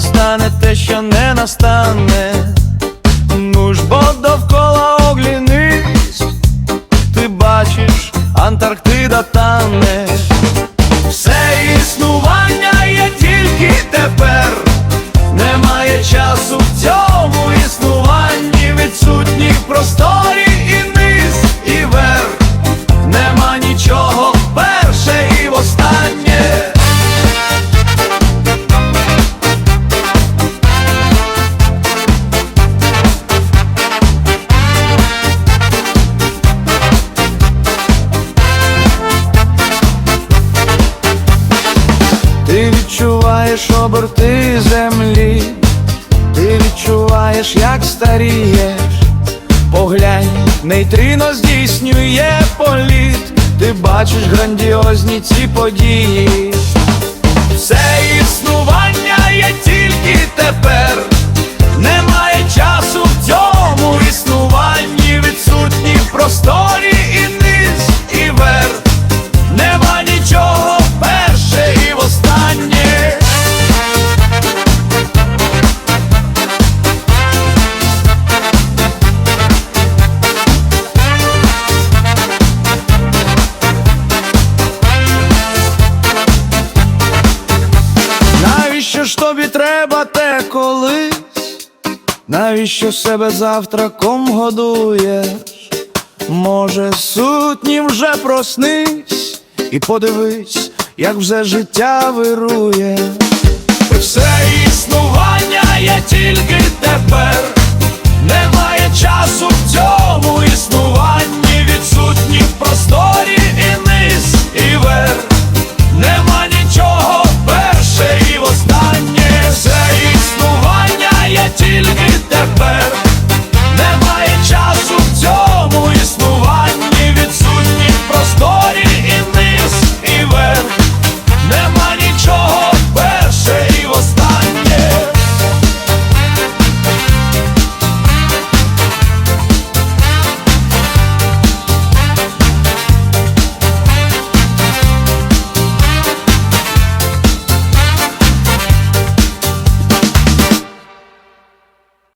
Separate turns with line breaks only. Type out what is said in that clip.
настане те, що не настане. Ну ж бо відчуваєш оберти землі, ти відчуваєш, як старієш, поглянь, нейтрино здійснює політ, ти бачиш грандіозні ці події. Все ж тобі треба те колись? Навіщо себе завтраком годуєш? Може, сутні вже проснись і подивись, як вже життя вирує. Все існування є тільки тепер, немає часу.